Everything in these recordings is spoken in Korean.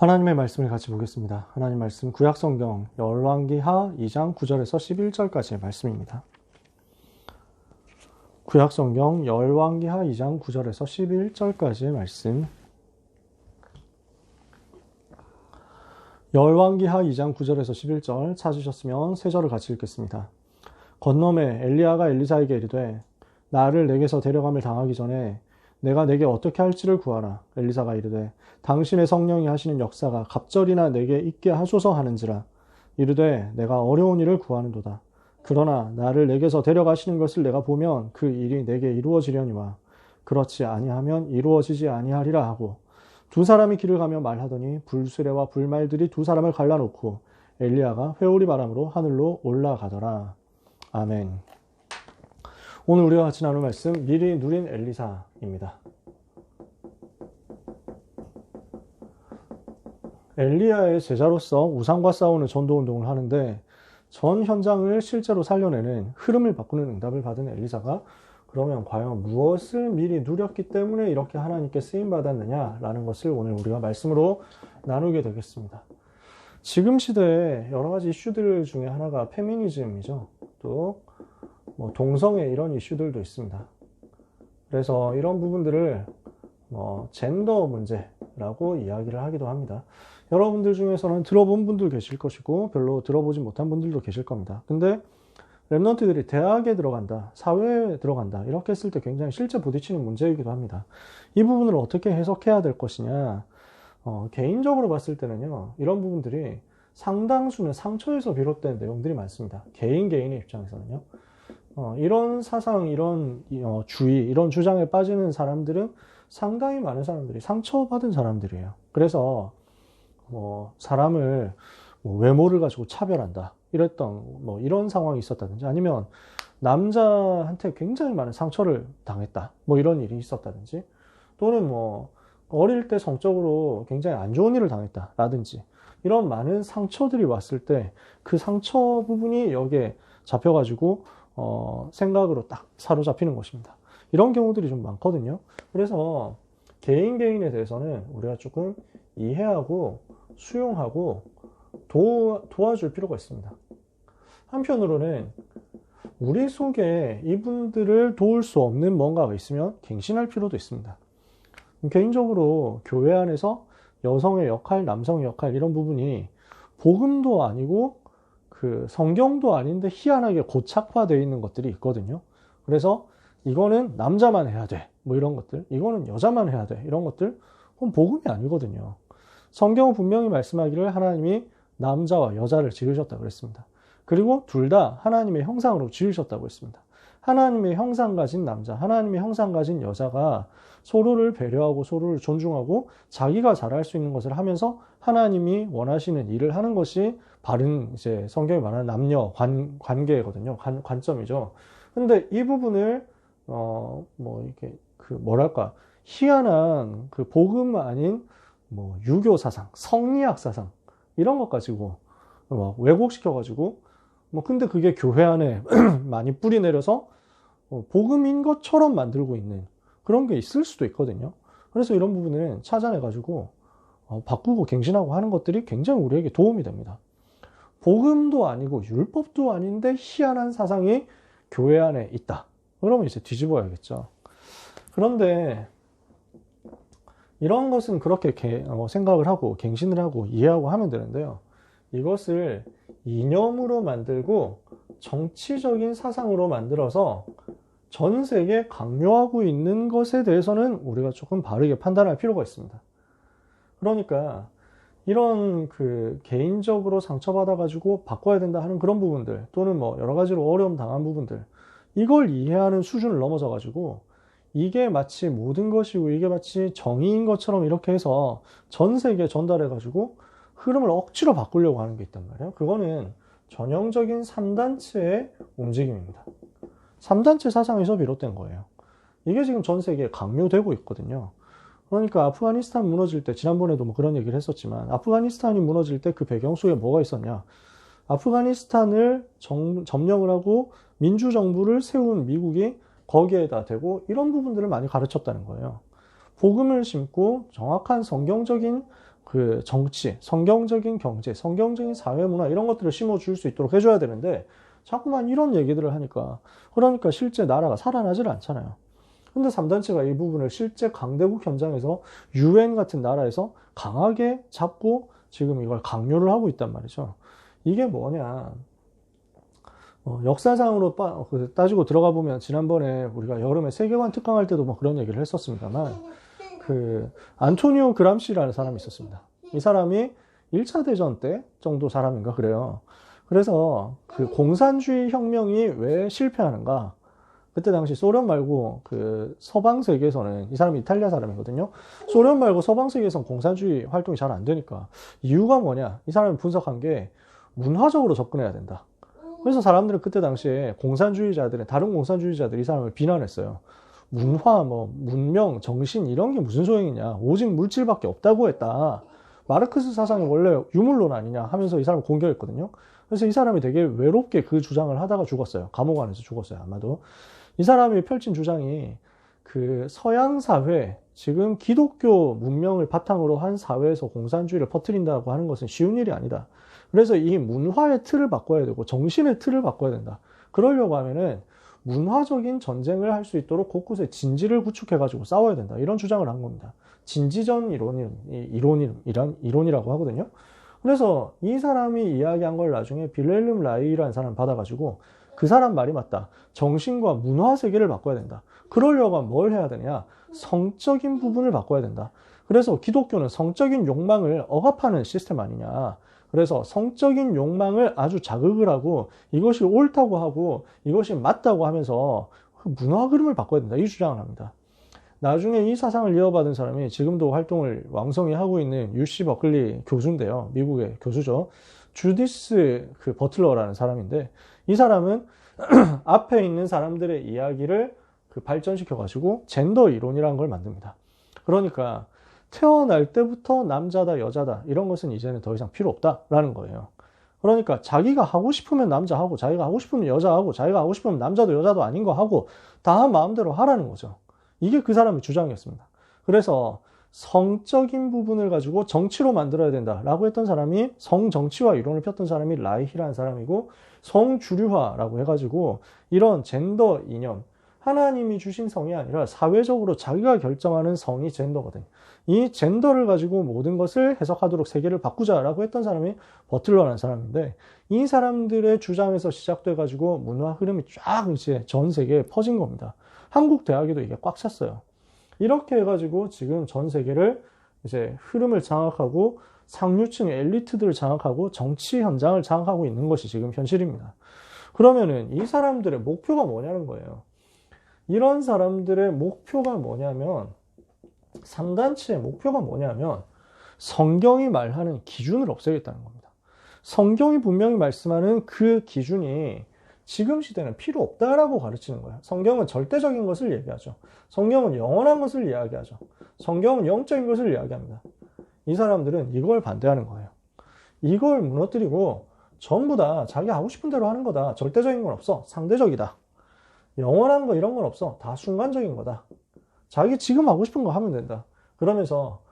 하나님의 말씀을 같이 보겠습니다. 하나님 말씀 구약성경 열왕기하 2장 9절에서 11절까지의 말씀입니다. 구약성경 열왕기하 2장 9절에서 11절까지의 말씀 열왕기하 2장 9절에서 11절 찾으셨으면 세 절을 같이 읽겠습니다. 건너매 엘리야가 엘리사에게 이르되 나를 내게서 데려감을 당하기 전에 내가 내게 어떻게 할지를 구하라. 엘리사가 이르되 당신의 성령이 하시는 역사가 갑절이나 내게 있게 하소서 하는지라. 이르되 내가 어려운 일을 구하는도다. 그러나 나를 내게서 데려가시는 것을 내가 보면 그 일이 내게 이루어지려니와 그렇지 아니하면 이루어지지 아니하리라 하고 두 사람이 길을 가며 말하더니 불수레와 불말들이 두 사람을 갈라놓고 엘리야가 회오리 바람으로 하늘로 올라가더라. 아멘. 오늘 우리가 같이 나눌 말씀 미리 누린 엘리사입니다. 엘리야의 제자로서 우상과 싸우는 전도 운동을 하는데 전 현장을 실제로 살려내는 흐름을 바꾸는 응답을 받은 엘리사가 그러면 과연 무엇을 미리 누렸기 때문에 이렇게 하나님께 쓰임 받았느냐라는 것을 오늘 우리가 말씀으로 나누게 되겠습니다. 지금 시대에 여러 가지 이슈들 중에 하나가 페미니즘이죠. 또 뭐 동성애 이런 이슈들도 있습니다. 그래서 이런 부분들을 뭐 젠더 문제라고 이야기를 하기도 합니다. 여러분들 중에서는 들어본 분들 계실 것이고 별로 들어보지 못한 분들도 계실 겁니다. 근데 랩런트들이 대학에 들어간다, 사회에 들어간다 이렇게 했을 때 굉장히 실제 부딪히는 문제이기도 합니다. 이 부분을 어떻게 해석해야 될 것이냐 어, 개인적으로 봤을 때는요 이런 부분들이 상당수는 상처에서 비롯된 내용들이 많습니다. 개인 개인의 입장에서는요. 어, 이런 사상, 이런 어, 주의, 이런 주장에 빠지는 사람들은 상당히 많은 사람들이 상처받은 사람들이에요. 그래서 뭐 사람을 뭐 외모를 가지고 차별한다 이랬던 뭐 이런 상황이 있었다든지 아니면 남자한테 굉장히 많은 상처를 당했다 뭐 이런 일이 있었다든지 또는 뭐 어릴 때 성적으로 굉장히 안 좋은 일을 당했다라든지 이런 많은 상처들이 왔을 때 그 상처 부분이 여기에 잡혀가지고 어, 생각으로 딱 사로잡히는 것입니다. 이런 경우들이 좀 많거든요. 그래서 개인 개인에 대해서는 우리가 조금 이해하고 수용하고 도, 도와줄 필요가 있습니다. 한편으로는 우리 속에 이분들을 도울 수 없는 뭔가가 있으면 갱신할 필요도 있습니다. 개인적으로 교회 안에서 여성의 역할, 남성의 역할 이런 부분이 복음도 아니고 그 성경도 아닌데 희한하게 고착화되어 있는 것들이 있거든요. 그래서 이거는 남자만 해야 돼. 뭐 이런 것들. 이거는 여자만 해야 돼. 이런 것들. 그건 복음이 아니거든요. 성경은 분명히 말씀하기를 하나님이 남자와 여자를 지으셨다고 그랬습니다. 그리고 둘 다 하나님의 형상으로 지으셨다고 했습니다. 하나님의 형상 가진 남자, 하나님의 형상 가진 여자가 서로를 배려하고 서로를 존중하고 자기가 잘할 수 있는 것을 하면서 하나님이 원하시는 일을 하는 것이 바른 이제 성경이 말하는 남녀 관, 관계거든요. 관, 관점이죠. 근데 이 부분을 어 뭐 이렇게 그 뭐랄까 희한한 그 복음 아닌 뭐 유교 사상, 성리학 사상 이런 것 가지고 막 왜곡시켜 가지고 뭐 근데 그게 교회 안에 많이 뿌리 내려서 어, 복음인 것처럼 만들고 있는 그런 게 있을 수도 있거든요. 그래서 이런 부분을 찾아내 가지고 어, 바꾸고 갱신하고 하는 것들이 굉장히 우리에게 도움이 됩니다. 복음도 아니고 율법도 아닌데 희한한 사상이 교회 안에 있다. 그러면 이제 뒤집어야겠죠. 그런데 이런 것은 그렇게 어, 생각을 하고 갱신을 하고 이해하고 하면 되는데요. 이것을 이념으로 만들고 정치적인 사상으로 만들어서 전 세계에 강요하고 있는 것에 대해서는 우리가 조금 바르게 판단할 필요가 있습니다. 그러니까 이런 그 개인적으로 상처받아 가지고 바꿔야 된다 하는 그런 부분들 또는 뭐 여러 가지로 어려움 당한 부분들 이걸 이해하는 수준을 넘어져가지고 이게 마치 모든 것이고 이게 마치 정의인 것처럼 이렇게 해서 전 세계에 전달해 가지고 흐름을 억지로 바꾸려고 하는 게 있단 말이에요. 그거는 전형적인 3단체의 움직임입니다. 3단체 사상에서 비롯된 거예요. 이게 지금 전 세계에 강요되고 있거든요. 그러니까 아프가니스탄 무너질 때 지난번에도 뭐 그런 얘기를 했었지만 아프가니스탄이 무너질 때 그 배경 속에 뭐가 있었냐? 아프가니스탄을 정, 점령을 하고 민주 정부를 세운 미국이 거기에다 대고 이런 부분들을 많이 가르쳤다는 거예요. 복음을 심고 정확한 성경적인 그 정치, 성경적인 경제, 성경적인 사회 문화 이런 것들을 심어 줄 수 있도록 해줘야 되는데 자꾸만 이런 얘기들을 하니까 그러니까 실제 나라가 살아나질 않잖아요. 근데 3단체가 이 부분을 실제 강대국 현장에서 유엔 같은 나라에서 강하게 잡고 지금 이걸 강요를 하고 있단 말이죠. 이게 뭐냐. 어, 역사상으로 빠, 그 따지고 들어가 보면 지난번에 우리가 여름에 세계관 특강할 때도 뭐 그런 얘기를 했었습니다만 그 안토니오 그람시라는 사람이 있었습니다. 이 사람이 1차 대전 때 정도 사람인가 그래요. 그래서 그 공산주의 혁명이 왜 실패하는가? 그때 당시 소련 말고 그 서방 세계에서는 이 사람이 이탈리아 사람이거든요. 소련 말고 서방 세계에서는 공산주의 활동이 잘 안 되니까 이유가 뭐냐? 이 사람이 분석한 게 문화적으로 접근해야 된다. 그래서 사람들은 그때 당시에 공산주의자들의 다른 공산주의자들이 이 사람을 비난했어요. 문화, 뭐 문명, 정신 이런 게 무슨 소용이냐? 오직 물질밖에 없다고 했다. 마르크스 사상이 원래 유물론 아니냐 하면서 이 사람을 공격했거든요. 그래서 이 사람이 되게 외롭게 그 주장을 하다가 죽었어요. 감옥 안에서 죽었어요. 아마도. 이 사람이 펼친 주장이 그 서양 사회, 지금 기독교 문명을 바탕으로 한 사회에서 공산주의를 퍼뜨린다고 하는 것은 쉬운 일이 아니다. 그래서 이 문화의 틀을 바꿔야 되고 정신의 틀을 바꿔야 된다. 그러려고 하면은 문화적인 전쟁을 할 수 있도록 곳곳에 진지를 구축해가지고 싸워야 된다. 이런 주장을 한 겁니다. 진지전 이론, 이론, 이란, 이론이라고 하거든요. 그래서 이 사람이 이야기한 걸 나중에 빌렐름 라이라는 사람 받아가지고 그 사람 말이 맞다. 정신과 문화 세계를 바꿔야 된다. 그러려고 하면 뭘 해야 되냐? 성적인 부분을 바꿔야 된다. 그래서 기독교는 성적인 욕망을 억압하는 시스템 아니냐. 그래서 성적인 욕망을 아주 자극을 하고 이것이 옳다고 하고 이것이 맞다고 하면서 그 문화 흐름을 바꿔야 된다. 이 주장을 합니다. 나중에 이 사상을 이어받은 사람이 지금도 활동을 왕성히 하고 있는 유시 버클리 교수인데요. 미국의 교수죠. 주디스 그 버틀러라는 사람인데 이 사람은 앞에 있는 사람들의 이야기를 그 발전시켜 가지고 젠더 이론이라는 걸 만듭니다. 그러니까 태어날 때부터 남자다, 여자다, 이런 것은 이제는 더 이상 필요 없다라는 거예요. 그러니까 자기가 하고 싶으면 남자하고, 자기가 하고 싶으면 여자하고, 자기가 하고 싶으면 남자도 여자도 아닌 거 하고, 다 마음대로 하라는 거죠. 이게 그 사람의 주장이었습니다. 그래서 성적인 부분을 가지고 정치로 만들어야 된다라고 했던 사람이 성정치화 이론을 폈던 사람이 라이히라는 사람이고, 성주류화라고 해가지고, 이런 젠더 이념, 하나님이 주신 성이 아니라 사회적으로 자기가 결정하는 성이 젠더거든요. 이 젠더를 가지고 모든 것을 해석하도록 세계를 바꾸자라고 했던 사람이 버틀러라는 사람인데 이 사람들의 주장에서 시작돼 가지고 문화 흐름이 쫙 이제 전 세계에 퍼진 겁니다. 한국 대학에도 이게 꽉 찼어요. 이렇게 해가지고 지금 전 세계를 이제 흐름을 장악하고 상류층 엘리트들을 장악하고 정치 현장을 장악하고 있는 것이 지금 현실입니다. 그러면은 이 사람들의 목표가 뭐냐는 거예요. 이런 사람들의 목표가 뭐냐면 3단체의 목표가 뭐냐면 성경이 말하는 기준을 없애겠다는 겁니다. 성경이 분명히 말씀하는 그 기준이 지금 시대는 필요 없다라고 가르치는 거예요. 성경은 절대적인 것을 얘기하죠. 성경은 영원한 것을 이야기하죠. 성경은 영적인 것을 이야기합니다. 이 사람들은 이걸 반대하는 거예요. 이걸 무너뜨리고 전부 다 자기 하고 싶은 대로 하는 거다. 절대적인 건 없어. 상대적이다. 영원한 거 이런 건 없어. 다 순간적인 거다. 자기 지금 하고 싶은 거 하면 된다. 그러면서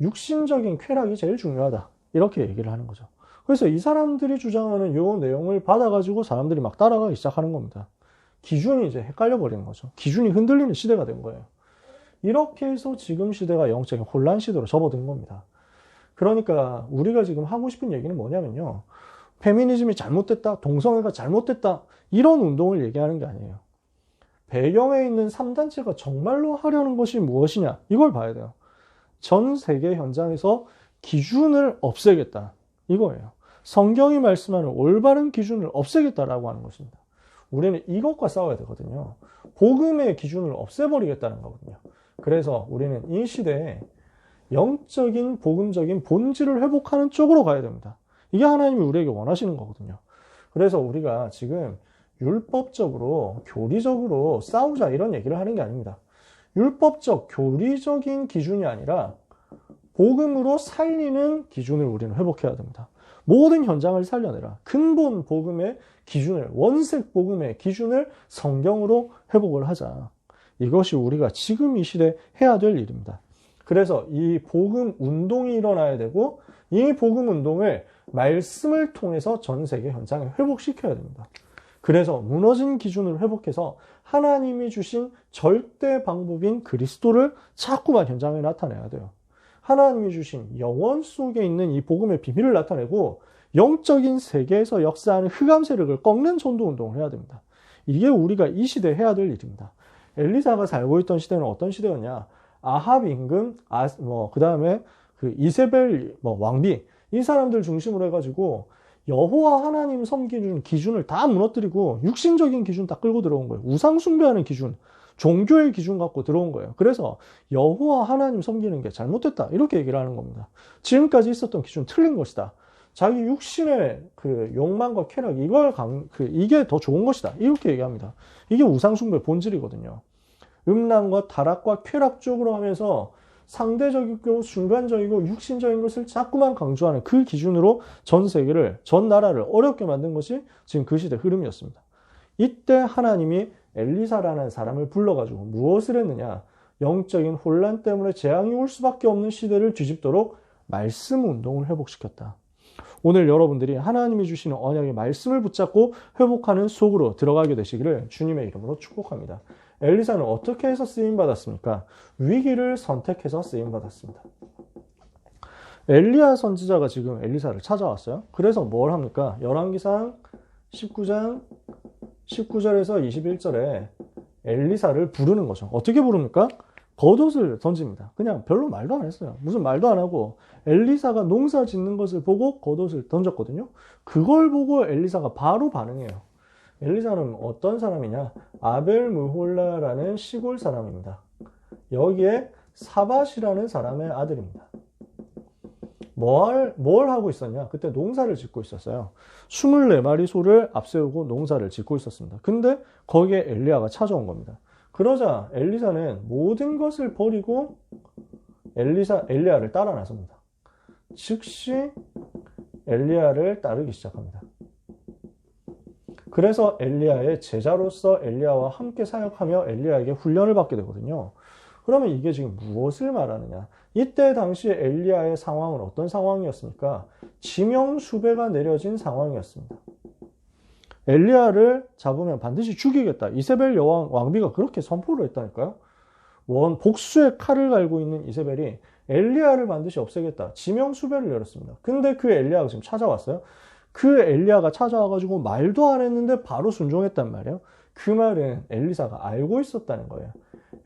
육신적인 쾌락이 제일 중요하다. 이렇게 얘기를 하는 거죠. 그래서 이 사람들이 주장하는 요 내용을 받아가지고 사람들이 막 따라가기 시작하는 겁니다. 기준이 이제 헷갈려 버리는 거죠. 기준이 흔들리는 시대가 된 거예요. 이렇게 해서 지금 시대가 영적인 혼란 시대로 접어든 겁니다. 그러니까 우리가 지금 하고 싶은 얘기는 뭐냐면요. 페미니즘이 잘못됐다, 동성애가 잘못됐다, 이런 운동을 얘기하는 게 아니에요. 배경에 있는 3단체가 정말로 하려는 것이 무엇이냐 이걸 봐야 돼요. 전 세계 현장에서 기준을 없애겠다 이거예요. 성경이 말씀하는 올바른 기준을 없애겠다라고 하는 것입니다. 우리는 이것과 싸워야 되거든요. 복음의 기준을 없애버리겠다는 거거든요. 그래서 우리는 이 시대에 영적인 복음적인 본질을 회복하는 쪽으로 가야 됩니다. 이게 하나님이 우리에게 원하시는 거거든요. 그래서 우리가 지금 율법적으로 교리적으로 싸우자 이런 얘기를 하는 게 아닙니다. 율법적 교리적인 기준이 아니라 복음으로 살리는 기준을 우리는 회복해야 됩니다. 모든 현장을 살려내라. 근본 복음의 기준을, 원색 복음의 기준을 성경으로 회복을 하자. 이것이 우리가 지금 이 시대 해야 될 일입니다. 그래서 이 복음 운동이 일어나야 되고 이 복음 운동을 말씀을 통해서 전 세계 현장에 회복시켜야 됩니다. 그래서 무너진 기준을 회복해서 하나님이 주신 절대 방법인 그리스도를 자꾸만 현장에 나타내야 돼요. 하나님이 주신 영원 속에 있는 이 복음의 비밀을 나타내고 영적인 세계에서 역사하는 흑암 세력을 꺾는 전도 운동을 해야 됩니다. 이게 우리가 이 시대에 해야 될 일입니다. 엘리사가 살고 있던 시대는 어떤 시대였냐? 아합 임금, 아, 뭐, 그 다음에 그 이세벨 뭐 왕비, 이 사람들 중심으로 해가지고 여호와 하나님 섬기는 기준을 다 무너뜨리고 육신적인 기준 다 끌고 들어온 거예요. 우상 숭배하는 기준, 종교의 기준 갖고 들어온 거예요. 그래서 여호와 하나님 섬기는 게 잘못됐다. 이렇게 얘기를 하는 겁니다. 지금까지 있었던 기준 틀린 것이다. 자기 육신의 그 욕망과 쾌락 이걸 강, 그 이게 더 좋은 것이다. 이렇게 얘기합니다. 이게 우상 숭배 본질이거든요. 음란과 타락과 쾌락 쪽으로 하면서 상대적이고 순간적이고 육신적인 것을 자꾸만 강조하는 그 기준으로 전 세계를, 전 나라를 어렵게 만든 것이 지금 그 시대 흐름이었습니다. 이때 하나님이 엘리사라는 사람을 불러가지고 무엇을 했느냐? 영적인 혼란 때문에 재앙이 올 수밖에 없는 시대를 뒤집도록 말씀 운동을 회복시켰다. 오늘 여러분들이 하나님이 주시는 언약의 말씀을 붙잡고 회복하는 속으로 들어가게 되시기를 주님의 이름으로 축복합니다. 엘리사는 어떻게 해서 쓰임 받았습니까? 위기를 선택해서 쓰임 받았습니다. 엘리야 선지자가 지금 엘리사를 찾아왔어요. 그래서 뭘 합니까? 열왕기상 19장 19절에서 21절에 엘리사를 부르는 거죠. 어떻게 부릅니까? 겉옷을 던집니다. 그냥 별로 말도 안 했어요. 무슨 말도 안 하고 엘리사가 농사 짓는 것을 보고 겉옷을 던졌거든요. 그걸 보고 엘리사가 바로 반응해요. 엘리사는 어떤 사람이냐? 아벨 무홀라라는 시골 사람입니다. 여기에 사밧이라는 사람의 아들입니다. 뭘, 뭘 하고 있었냐? 그때 농사를 짓고 있었어요. 24마리 소를 앞세우고 농사를 짓고 있었습니다. 근데 거기에 엘리야가 찾아온 겁니다. 그러자 엘리사는 모든 것을 버리고 엘리사, 엘리야를 따라 나섭니다. 즉시 엘리야를 따르기 시작합니다. 그래서 엘리야의 제자로서 엘리야와 함께 사역하며 엘리야에게 훈련을 받게 되거든요. 그러면 이게 지금 무엇을 말하느냐? 이때 당시 엘리야의 상황은 어떤 상황이었습니까? 지명 수배가 내려진 상황이었습니다. 엘리야를 잡으면 반드시 죽이겠다. 이세벨 여왕 왕비가 그렇게 선포를 했다니까요. 원 복수의 칼을 갈고 있는 이세벨이 엘리야를 반드시 없애겠다. 지명 수배를 내렸습니다. 근데 그 엘리야가 지금 찾아왔어요. 그 엘리야가 찾아와가지고 말도 안 했는데 바로 순종했단 말이에요. 그 말은 엘리사가 알고 있었다는 거예요.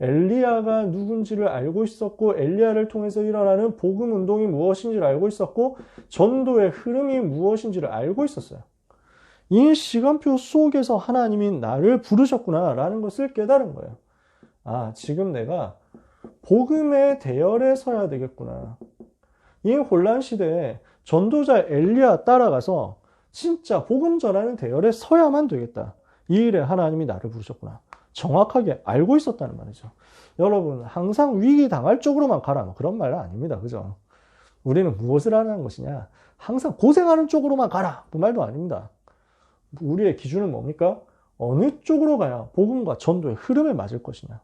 엘리야가 누군지를 알고 있었고 엘리야를 통해서 일어나는 복음 운동이 무엇인지를 알고 있었고 전도의 흐름이 무엇인지를 알고 있었어요. 이 시간표 속에서 하나님이 나를 부르셨구나라는 것을 깨달은 거예요. 아, 지금 내가 복음의 대열에 서야 되겠구나. 이 혼란 시대에 전도자 엘리야 따라가서 진짜 복음 전하는 대열에 서야만 되겠다. 이 일에 하나님이 나를 부르셨구나. 정확하게 알고 있었다는 말이죠. 여러분, 항상 위기 당할 쪽으로만 가라. 뭐 그런 말은 아닙니다. 그죠? 우리는 무엇을 하는 것이냐? 항상 고생하는 쪽으로만 가라. 그 말도 아닙니다. 우리의 기준은 뭡니까? 어느 쪽으로 가야 복음과 전도의 흐름에 맞을 것이냐.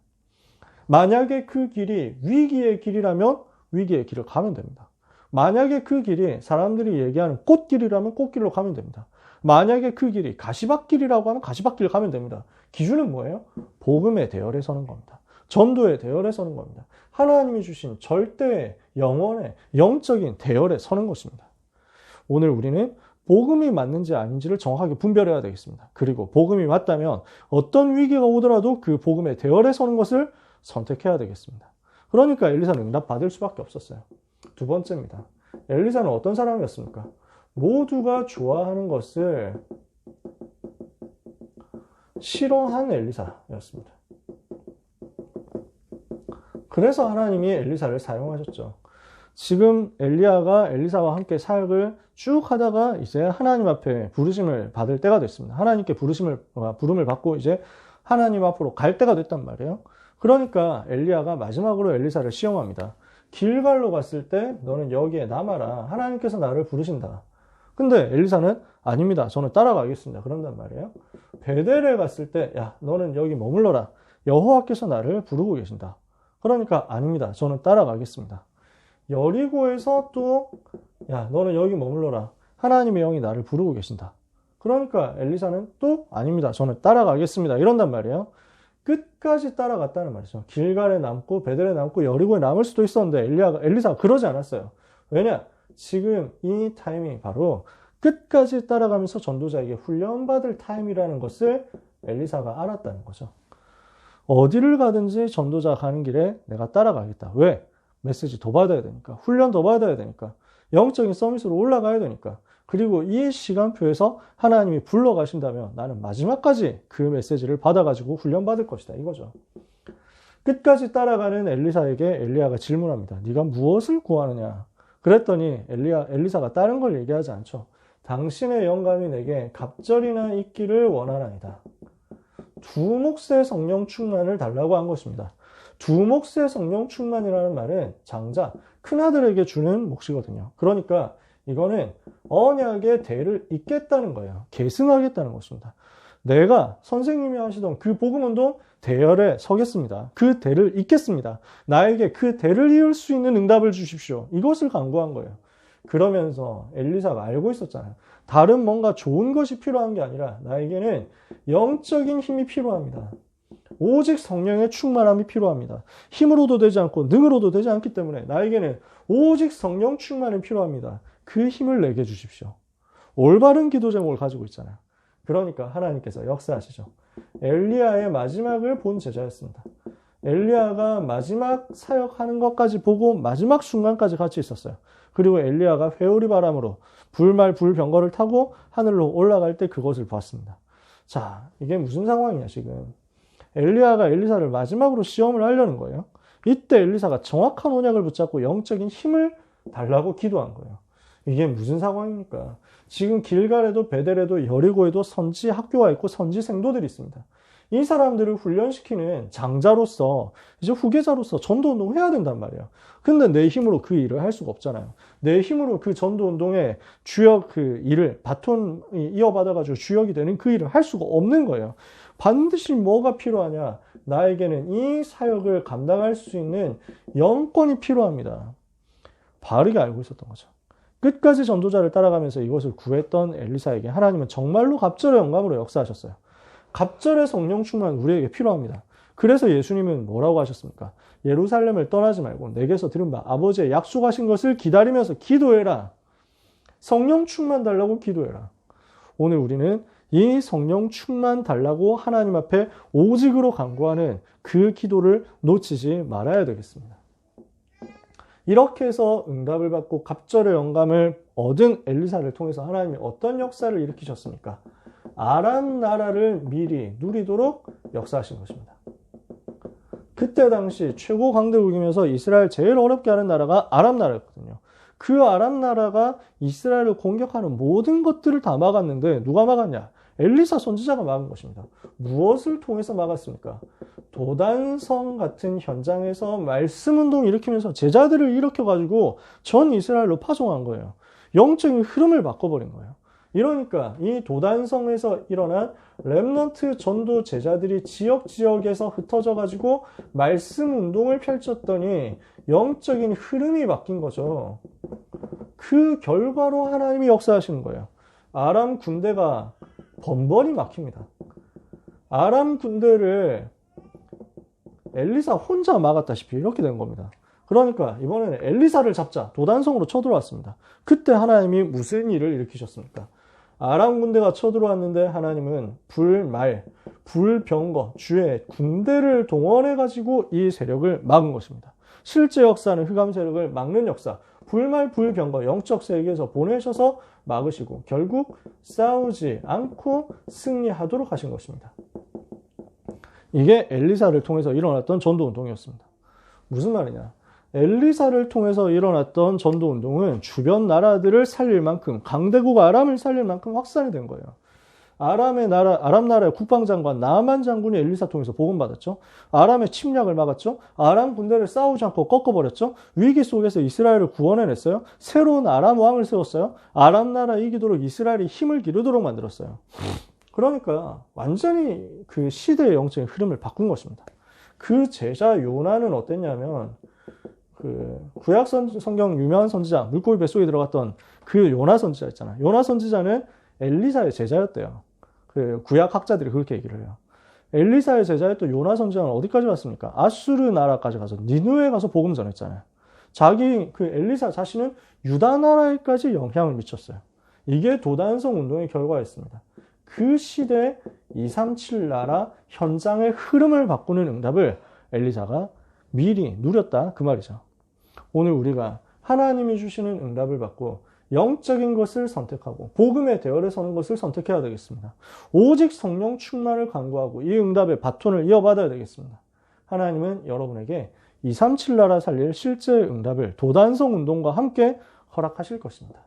만약에 그 길이 위기의 길이라면 위기의 길을 가면 됩니다. 만약에 그 길이 사람들이 얘기하는 꽃길이라면 꽃길로 가면 됩니다. 만약에 그 길이 가시밭길이라고 하면 가시밭길 가면 됩니다. 기준은 뭐예요? 복음의 대열에 서는 겁니다. 전도의 대열에 서는 겁니다. 하나님이 주신 절대의 영원의 영적인 대열에 서는 것입니다. 오늘 우리는 복음이 맞는지 아닌지를 정확하게 분별해야 되겠습니다. 그리고 복음이 맞다면 어떤 위기가 오더라도 그 복음의 대열에 서는 것을 선택해야 되겠습니다. 그러니까 엘리사는 응답 받을 수밖에 없었어요. 두 번째입니다. 엘리사는 어떤 사람이었습니까? 모두가 좋아하는 것을 싫어한 엘리사였습니다. 그래서 하나님이 엘리사를 사용하셨죠. 지금 엘리야가 엘리사와 함께 사역을 쭉 하다가 이제 하나님 앞에 부르심을 받을 때가 됐습니다. 하나님께 부르심을 어, 부름을 받고 이제 하나님 앞으로 갈 때가 됐단 말이에요. 그러니까 엘리야가 마지막으로 엘리사를 시험합니다. 길갈로 갔을 때 너는 여기에 남아라. 하나님께서 나를 부르신다. 근데 엘리사는 아닙니다. 저는 따라가겠습니다. 그런단 말이에요. 베델에 갔을 때 야, 너는 여기 머물러라. 여호와께서 나를 부르고 계신다. 그러니까 아닙니다. 저는 따라가겠습니다. 여리고에서 또, 야, 너는 여기 머물러라. 하나님의 영이 나를 부르고 계신다. 그러니까 엘리사는 또 아닙니다. 저는 따라가겠습니다. 이런단 말이에요. 끝까지 따라갔다는 말이죠. 길갈에 남고 베델에 남고 여리고에 남을 수도 있었는데 엘리야가 엘리사가 그러지 않았어요. 왜냐? 지금 이 타이밍이 바로 끝까지 따라가면서 전도자에게 훈련받을 타임이라는 것을 엘리사가 알았다는 거죠. 어디를 가든지 전도자 가는 길에 내가 따라가겠다. 왜? 메시지 더 받아야 되니까. 훈련 더 받아야 되니까. 영적인 서밋으로 올라가야 되니까. 그리고 이 시간표에서 하나님이 불러가신다면 나는 마지막까지 그 메시지를 받아가지고 훈련받을 것이다. 이거죠. 끝까지 따라가는 엘리사에게 엘리야가 질문합니다. 네가 무엇을 구하느냐? 그랬더니 엘리야, 엘리사가 다른 걸 얘기하지 않죠. 당신의 영감이 내게 갑절이나 있기를 원하나이다. 두 몫의 성령 충만을 달라고 한 것입니다. 두 몫의 성령 충만이라는 말은 장자, 큰아들에게 주는 몫이거든요. 그러니까 이거는 언약의 대를 잇겠다는 거예요. 계승하겠다는 것입니다. 내가 선생님이 하시던 그 복음운동 대열에 서겠습니다. 그 대를 잇겠습니다. 나에게 그 대를 이을 수 있는 응답을 주십시오. 이것을 강구한 거예요. 그러면서 엘리사가 알고 있었잖아요. 다른 뭔가 좋은 것이 필요한 게 아니라 나에게는 영적인 힘이 필요합니다. 오직 성령의 충만함이 필요합니다. 힘으로도 되지 않고 능으로도 되지 않기 때문에 나에게는 오직 성령 충만이 필요합니다. 그 힘을 내게 주십시오. 올바른 기도 제목을 가지고 있잖아요. 그러니까 하나님께서 역사하시죠. 엘리야의 마지막을 본 제자였습니다. 엘리야가 마지막 사역하는 것까지 보고 마지막 순간까지 같이 있었어요. 그리고 엘리야가 회오리 바람으로 불말 불병거를 타고 하늘로 올라갈 때 그것을 봤습니다. 자, 이게 무슨 상황이냐 지금. 엘리야가 엘리사를 마지막으로 시험을 하려는 거예요. 이때 엘리사가 정확한 언약을 붙잡고 영적인 힘을 달라고 기도한 거예요. 이게 무슨 상황입니까? 지금 길갈에도 베델에도 여리고에도 선지 학교가 있고 선지 생도들이 있습니다. 이 사람들을 훈련시키는 장자로서 이제 후계자로서 전도 운동을 해야 된단 말이에요. 근데 내 힘으로 그 일을 할 수가 없잖아요. 내 힘으로 그 전도 운동의 주역 그 일을 바톤 이어받아가지고 주역이 되는 그 일을 할 수가 없는 거예요. 반드시 뭐가 필요하냐? 나에게는 이 사역을 감당할 수 있는 영권이 필요합니다. 바르게 알고 있었던 거죠. 끝까지 전도자를 따라가면서 이것을 구했던 엘리사에게 하나님은 정말로 갑절의 영감으로 역사하셨어요. 갑절의 성령 충만 우리에게 필요합니다. 그래서 예수님은 뭐라고 하셨습니까? 예루살렘을 떠나지 말고 내게서 들은 바 아버지의 약속하신 것을 기다리면서 기도해라. 성령 충만 달라고 기도해라. 오늘 우리는 이 성령 충만 달라고 하나님 앞에 오직으로 간구하는 그 기도를 놓치지 말아야 되겠습니다. 이렇게 해서 응답을 받고 갑절의 영감을 얻은 엘리사를 통해서 하나님이 어떤 역사를 일으키셨습니까? 아람 나라를 미리 누리도록 역사하신 것입니다. 그때 당시 최고 강대국이면서 이스라엘 제일 어렵게 하는 나라가 아람 나라였거든요. 그 아람 나라가 이스라엘을 공격하는 모든 것들을 다 막았는데 누가 막았냐? 엘리사 선지자가 막은 것입니다. 무엇을 통해서 막았습니까? 도단성 같은 현장에서 말씀 운동을 일으키면서 제자들을 일으켜가지고 전 이스라엘로 파송한 거예요. 영적인 흐름을 바꿔버린 거예요. 이러니까 이 도단성에서 일어난 랩넌트 전도 제자들이 지역 지역에서 흩어져 가지고 말씀 운동을 펼쳤더니 영적인 흐름이 바뀐 거죠. 그 결과로 하나님이 역사하시는 거예요. 아람 군대가 번번이 막힙니다. 아람 군대를 엘리사 혼자 막았다시피 이렇게 된 겁니다. 그러니까 이번에는 엘리사를 잡자 도단성으로 쳐들어왔습니다. 그때 하나님이 무슨 일을 일으키셨습니까? 아람 군대가 쳐들어왔는데 하나님은 불말, 불병거, 주의 군대를 동원해 가지고 이 세력을 막은 것입니다. 실제 역사는 흑암 세력을 막는 역사, 불말, 불병거, 영적 세계에서 보내셔서 막으시고 결국 싸우지 않고 승리하도록 하신 것입니다. 이게 엘리사를 통해서 일어났던 전도 운동이었습니다. 무슨 말이냐? 엘리사를 통해서 일어났던 전도 운동은 주변 나라들을 살릴 만큼 강대국 아람을 살릴 만큼 확산이 된 거예요. 아람의 나라, 아람 나라의 국방장관 나만 장군이 엘리사 통해서 복음받았죠. 아람의 침략을 막았죠. 아람 군대를 싸우지 않고 꺾어버렸죠. 위기 속에서 이스라엘을 구원해냈어요. 새로운 아람 왕을 세웠어요. 아람 나라 이기도록 이스라엘이 힘을 기르도록 만들었어요. 그러니까 완전히 그 시대의 영적인 흐름을 바꾼 것입니다. 그 제자 요나는 어땠냐면 그 구약 성경 유명한 선지자 물고기 뱃속에 들어갔던 그 요나 선지자 있잖아. 요나 선지자는 엘리사의 제자였대요. 그 구약 학자들이 그렇게 얘기를 해요. 엘리사의 제자였던 요나 선지자는 어디까지 갔습니까? 아수르 나라까지 가서 니누에 가서 복음 전했잖아요. 자기 그 엘리사 자신은 유다 나라에까지 영향을 미쳤어요. 이게 도단성 운동의 결과였습니다. 그 시대 237 나라 현장의 흐름을 바꾸는 응답을 엘리사가 미리 누렸다 그 말이죠. 오늘 우리가 하나님이 주시는 응답을 받고 영적인 것을 선택하고 복음의 대열에 서는 것을 선택해야 되겠습니다. 오직 성령 충만을 강구하고 이 응답의 바톤을 이어받아야 되겠습니다. 하나님은 여러분에게 237 나라 살릴 실제 응답을 도단성 운동과 함께 허락하실 것입니다.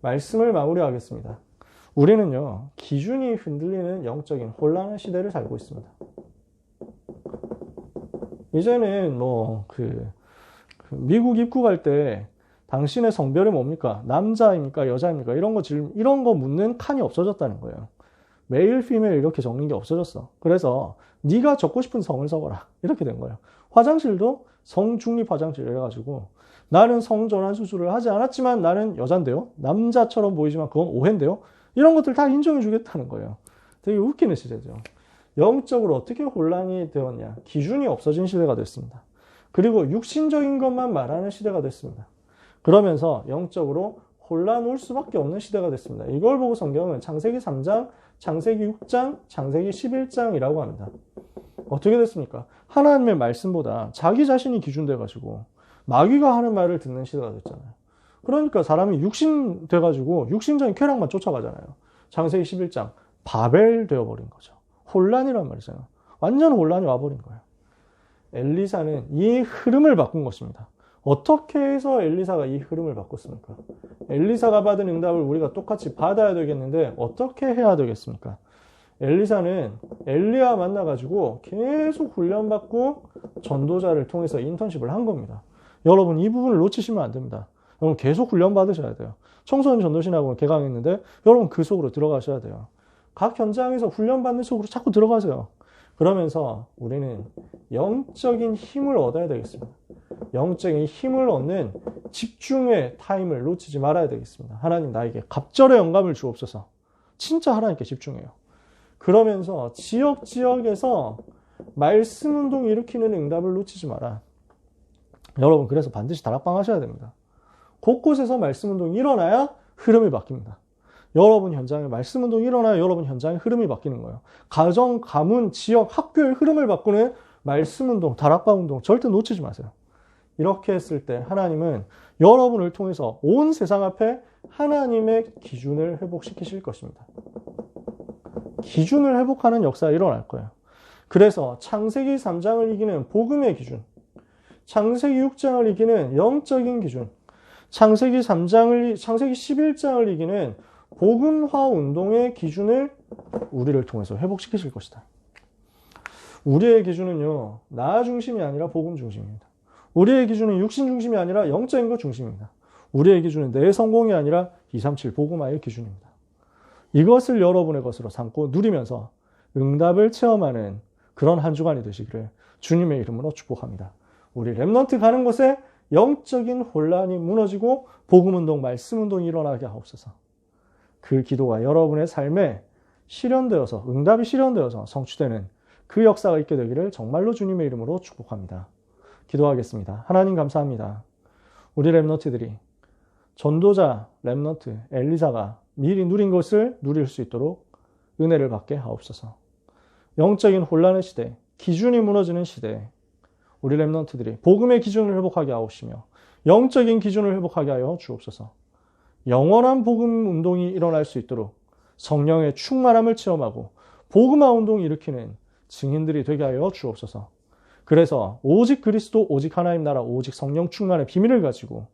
말씀을 마무리하겠습니다. 우리는요, 기준이 흔들리는 영적인 혼란의 시대를 살고 있습니다. 이제는 뭐, 그, 그 미국 입국할 때 당신의 성별이 뭡니까? 남자입니까? 여자입니까? 이런 거 질문, 이런 거 묻는 칸이 없어졌다는 거예요. 메일, 피메일 이렇게 적는 게 없어졌어. 그래서 네가 적고 싶은 성을 적어라. 이렇게 된 거예요. 화장실도 성중립 화장실 이래가지고 나는 성전환 수술을 하지 않았지만 나는 여잔데요. 남자처럼 보이지만 그건 오해인데요. 이런 것들 다 인정해 주겠다는 거예요. 되게 웃기는 시대죠. 영적으로 어떻게 혼란이 되었냐. 기준이 없어진 시대가 됐습니다. 그리고 육신적인 것만 말하는 시대가 됐습니다. 그러면서 영적으로 혼란 올 수밖에 없는 시대가 됐습니다. 이걸 보고 성경은 창세기 3장, 창세기 6장, 창세기 11장이라고 합니다. 어떻게 됐습니까? 하나님의 말씀보다 자기 자신이 기준돼 가지고 마귀가 하는 말을 듣는 시대가 됐잖아요. 그러니까 사람이 육신 돼가지고 육신적인 쾌락만 쫓아가잖아요. 창세기 11장 바벨 되어버린 거죠. 혼란이란 말이잖아요. 완전 혼란이 와버린 거예요. 엘리사는 이 흐름을 바꾼 것입니다. 어떻게 해서 엘리사가 이 흐름을 바꿨습니까? 엘리사가 받은 응답을 우리가 똑같이 받아야 되겠는데 어떻게 해야 되겠습니까? 엘리사는 엘리야 만나가지고 계속 훈련받고 전도자를 통해서 인턴십을 한 겁니다. 여러분 이 부분을 놓치시면 안 됩니다. 여러분 계속 훈련 받으셔야 돼요. 청소년 전도신학원 개강했는데 여러분 그 속으로 들어가셔야 돼요. 각 현장에서 훈련 받는 속으로 자꾸 들어가세요. 그러면서 우리는 영적인 힘을 얻어야 되겠습니다. 영적인 힘을 얻는 집중의 타임을 놓치지 말아야 되겠습니다. 하나님 나에게 갑절의 영감을 주옵소서. 진짜 하나님께 집중해요. 그러면서 지역 지역에서 말씀 운동 일으키는 응답을 놓치지 마라. 여러분 그래서 반드시 다락방 하셔야 됩니다. 곳곳에서 말씀 운동이 일어나야 흐름이 바뀝니다. 여러분 현장에 말씀 운동이 일어나야 여러분 현장의 흐름이 바뀌는 거예요. 가정, 가문, 지역, 학교의 흐름을 바꾸는 말씀 운동, 다락방 운동 절대 놓치지 마세요. 이렇게 했을 때 하나님은 여러분을 통해서 온 세상 앞에 하나님의 기준을 회복시키실 것입니다. 기준을 회복하는 역사가 일어날 거예요. 그래서 창세기 3장을 이기는 복음의 기준, 창세기 6장을 이기는 영적인 기준, 창세기 3장을, 창세기 11장을 이기는 복음화 운동의 기준을 우리를 통해서 회복시키실 것이다. 우리의 기준은요, 나 중심이 아니라 복음 중심입니다. 우리의 기준은 육신 중심이 아니라 영적인 것 중심입니다. 우리의 기준은 내 성공이 아니라 237 복음화의 기준입니다. 이것을 여러분의 것으로 삼고 누리면서 응답을 체험하는 그런 한 주간이 되시기를 주님의 이름으로 축복합니다. 우리 랩넌트 가는 곳에 영적인 혼란이 무너지고 복음운동, 말씀운동이 일어나게 하옵소서. 그 기도가 여러분의 삶에 실현되어서, 응답이 실현되어서 성취되는 그 역사가 있게 되기를 정말로 주님의 이름으로 축복합니다. 기도하겠습니다. 하나님 감사합니다. 우리 랩너트들이 전도자, 랩너트, 엘리사가 미리 누린 것을 누릴 수 있도록 은혜를 받게 하옵소서. 영적인 혼란의 시대, 기준이 무너지는 시대, 우리 랩런트들이 복음의 기준을 회복하게 하옵시며 영적인 기준을 회복하게 하여 주옵소서. 영원한 복음 운동이 일어날 수 있도록 성령의 충만함을 체험하고 복음화 운동을 일으키는 증인들이 되게 하여 주옵소서. 그래서 오직 그리스도, 오직 하나님 나라, 오직 성령 충만의 비밀을 가지고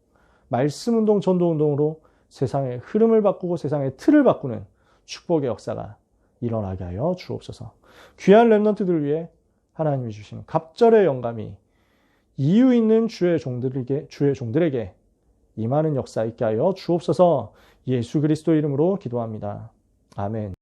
말씀 운동, 전도 운동으로 세상의 흐름을 바꾸고 세상의 틀을 바꾸는 축복의 역사가 일어나게 하여 주옵소서. 귀한 랩런트들 위해 하나님이 주신 갑절의 영감이 이유 있는 주의 종들에게 주의 종들에게 임하는 역사 있게 하여 주옵소서. 예수 그리스도 이름으로 기도합니다. 아멘.